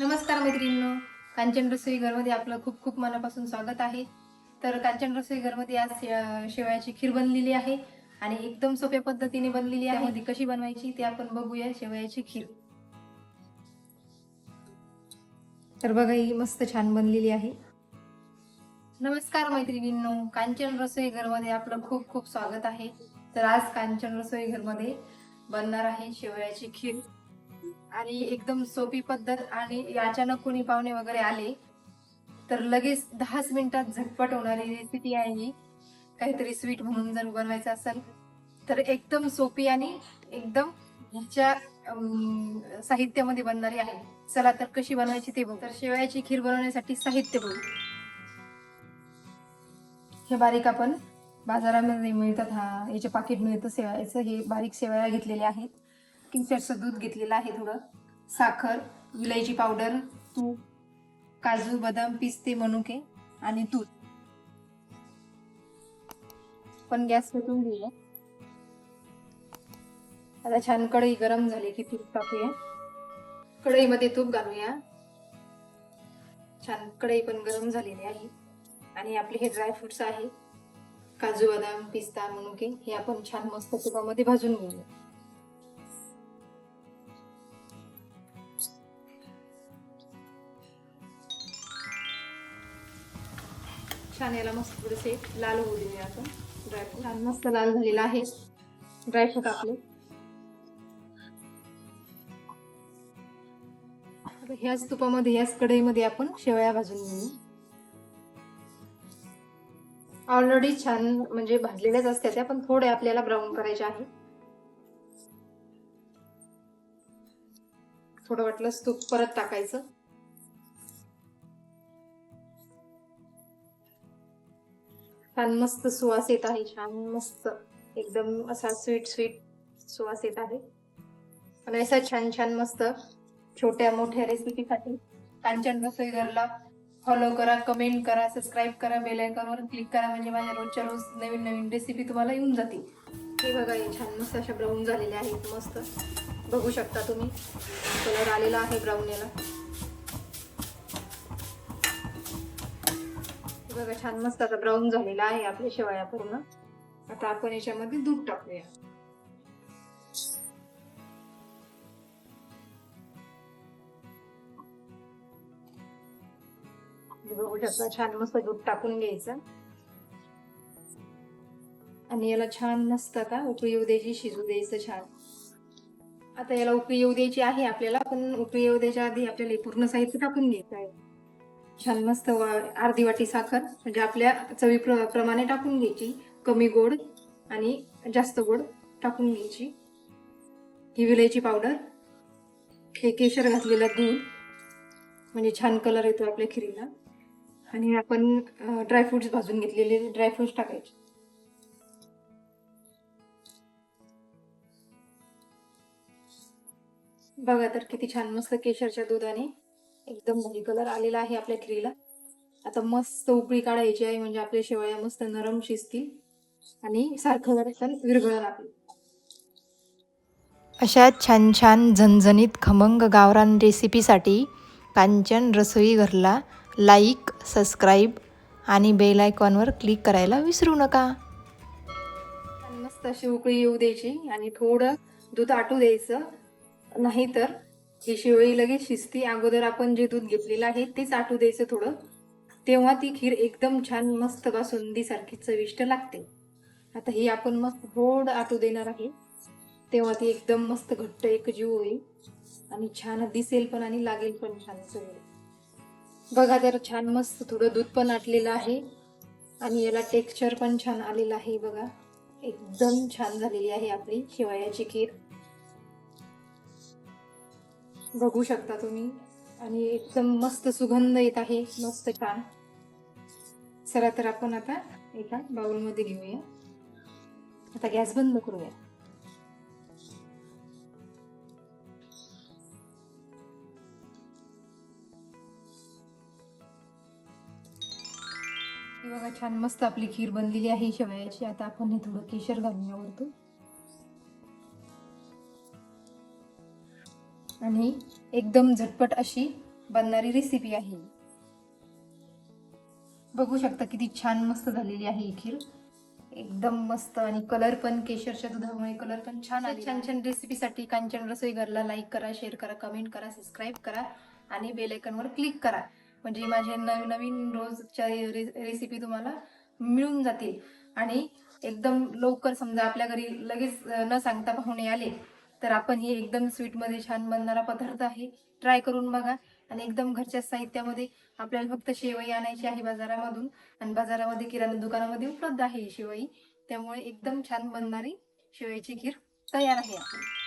नमस्कार मैत्रिणींनो. कांचन रसोई घरमध्ये आपलं खूप खूप मनापासून स्वागत आहे. तर कांचन रसोई घरमध्ये आज शेवयाची खीर बनलेली आहे आणि एकदम सोप्या पद्धतीने बनलेली आहे. ती कशी बनवायची ते आपण बघूया शेवयाची खीर. तर बघा ही मस्त छान बनलेली आहे. नमस्कार मैत्रिणींनो. कांचन रसोई घरमध्ये आपलं खूप खूप स्वागत आहे. तर आज कांचन रसोई घरमध्ये बनणार आहे शेवयाची खीर. आणि एकदम सोपी पद्धत आणि अचानक कोणी पाहुणे वगैरे आले तर लगेच दहाच मिनिटात झटपट होणारी रेसिपी आहे ही. काहीतरी स्वीट म्हणून जर बनवायचं असेल तर एकदम सोपी आणि एकदम ह्याच्या साहित्यामध्ये बनणारी आहे. चला तर कशी बनवायची ते बघू. तर शेवयाची खीर बनवण्यासाठी साहित्य बघू. हे बारीक आपण बाजारामध्ये मिळतात हा याचे पाकिट मिळतं शेवयाचं हे बारीक शेवया घेतलेले आहेत. किंचरचं दूध घेतलेलं आहे थोडं. साखर विलायची पावडर तूप काजू बदाम पिस्ते मनुके आणि दूध पण गॅस पेटून घेऊया आता छान कढई गरम झाली की तूप टाकूया. कढईमध्ये तूप घालूया. छान कढई पण गरम झालेली आहे. आणि आपले हे ड्रायफ्रुट्स आहे. काजू बदाम पिस्ता मनुके हे आपण छान मस्त तुपामध्ये भाजून घेऊया. छान याला मस्त थोडेसे लाल होऊ देऊया आपण ड्रायफ्रूट छान मस्त लाल झालेला आहे. ड्रायफ्रूट आपले. ह्याच तुपामध्ये ह्याच कढईमध्ये आपण शेवया भाजून घेऊ. ऑलरेडी छान म्हणजे भाजलेल्याच असतात त्या पण थोड्या आपल्याला ब्राऊन करायच्या आहे. थोडं वाटलंच तूप परत टाकायचं. छान मस्त सुवास येत आहे छान मस्त. एकदम असा स्वीट स्वीट सुवास येत आहे. आणि असा छान छान मस्त छोट्या मोठ्या रेसिपीसाठी कांचन रसोई घरला फॉलो करा कमेंट करा सबस्क्राईब करा बेल आयकॉनवर क्लिक करा म्हणजे माझ्या रोजच्या रोज नवीन नवीन रेसिपी तुम्हाला येऊन जातील. हे बघा हे छान मस्त अशा ब्राऊन झालेले आहेत मस्त. बघू शकता तुम्ही. कलर आलेला आहे ब्राऊन याला. बघा छान मस्त आता ब्राऊन झालेला आहे आपल्या शेवया पूर्ण आता आपण याच्यामध्ये दूध टाकूया. बघू शकता छान मस्त दूध टाकून घ्यायचं. आणि याला छान मस्त आता उकळी येऊ द्यायची शिजू द्यायचं छान. आता याला उकळी येऊ द्यायची आहे आपल्याला पण उकळी येऊ द्यायच्या आधी आपल्याला पूर्ण साहित्य टाकून घ्यायचं आहे. छान मस्त वा- अर्धी वाटी साखर म्हणजे आपल्या चवी प्र- प्रमाणे टाकून घ्यायची. कमी गोड आणि जास्त गोड टाकून घ्यायची. ही विलायची पावडर हे केशर घातलेलं दूध म्हणजे छान कलर येतो आपल्या खिरीला. आणि आपण ड्रायफ्रुट्स भाजून घेतलेले ड्रायफ्रुट्स टाकायचे. बघा तर किती छान मस्त केशरच्या दुधाने एकदम भारी कलर आलेला आहे आपल्या खिरीला आता मस्त उकळी काढायची आहे म्हणजे आपल्या शेवया मस्त नरम शिजतील. आणि सारखं जरा विरघळण आपली. अशा छान छान झणझणीत खमंग गावरान रेसिपीसाठी कांचन रसोई घरला लाईक सबस्क्राईब आणि बेल आयकॉनवर क्लिक करायला विसरू नका. मस्त अशी उकळी येऊ द्यायची आणि थोडं दूध आटू द्यायचं. नाहीतर ही शेवळी लगेच शिजती अगोदर आपण जे दूध घेतलेलं आहे तेच आटू द्यायचं थोडं. तेव्हा ती खीर एकदम छान मस्त बासुंदीसारखी चविष्ट लागते. आता ही आपण मस्त गोड आटू देणार आहे. तेव्हा ती एकदम मस्त घट्ट एकजीव होईल. आणि छान दिसेल पण आणि लागेल पण छान सगळं बघा तर छान मस्त थोडं दूध पण आटलेलं आहे. आणि याला टेक्स्चर पण छान आलेलं आहे बघा. एकदम छान झालेली आहे आपली शेवयाची खीर. बघू शकता तुम्ही. आणि एकदम मस्त सुगंध येत आहे. मस्त छान. चला तर आपण आता एका बाउलमध्ये घेऊया. आता गॅस बंद करूया. बघा छान मस्त आपली खीर बनलेली आहे शेवयाची. आता आपण हे थोडं केशर घालून वरतून आणि एकदम झटपट अशी बनणारी रेसिपी आहे. बघू शकता किती छान मस्त झालेली आहे ही खीर. एकदम मस्त आणि कलर पण केशरच्या दुधामुळे कलर पण छान छान छान रेसिपीसाठी कांचन रसोई घरला लाईक करा शेअर करा कमेंट करा सबस्क्राईब करा आणि बेल क्लिक करा. म्हणजे माझे नवीन नवीन रोजच्या रेसिपी तुम्हाला मिळून जातील. आणि एकदम लवकर समजा आपल्या घरी लगेच न सांगता पाहुणे आले तर आपण हे एकदम स्वीटमध्ये छान बनणारा पदार्थ आहे. ट्राय करून बघा. आणि एकदम घरच्या साहित्यामध्ये आपल्याला फक्त शेवई आणायची आहे बाजारामधून. आणि बाजारामध्ये किराणा दुकानामध्ये उपलब्ध आहे ही शेवई. त्यामुळे एकदम छान बनणारी शेवईची खीर तयार आहे आपली.